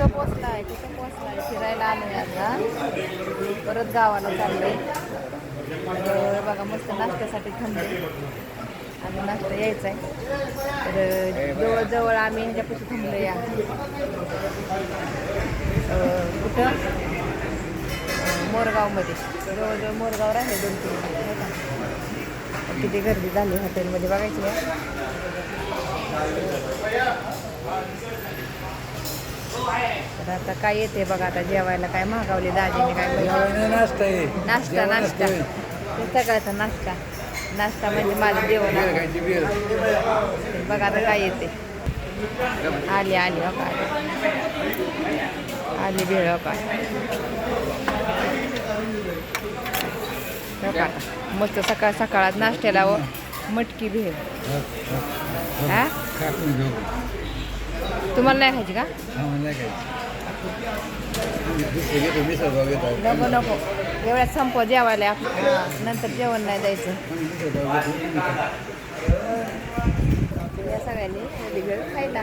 कुठं पोचलाय कुठं आहे फिरायला आलो आहे आता. परत गावाला चाललोय. तर बघा मस्त नाश्त्यासाठी थांबले आणि नाश्ता यायचा आहे तर जवळजवळ आम्ही ह्याच्यापाशी थांबलो या कुठं? मोरगावमध्ये. जवळजवळ मोरगाव राहिले दोन तीन किती गर्दी झाली हॉटेलमध्ये बघायची आहे. तर आता काय येते बघा आता जेवायला काय महागावले दाजीने काय बघा. नाश्ता नाश्ता नाश्ता. ते सकाळचा नाश्ता. नाश्ता म्हणजे माझं जेवण बघा आता काय येते. आली आली हो काय आली भेळ हो काय हो मस्त सकाळ सकाळात नाश्त्याला व मटकी भेळ. हा तुम्हाला नाही खायची का? नको नको. एवढ्यात संपव जेवायला. आप- नंतर जेवण नाही द्यायचं. या सगळ्यांनी. वेगळी खायला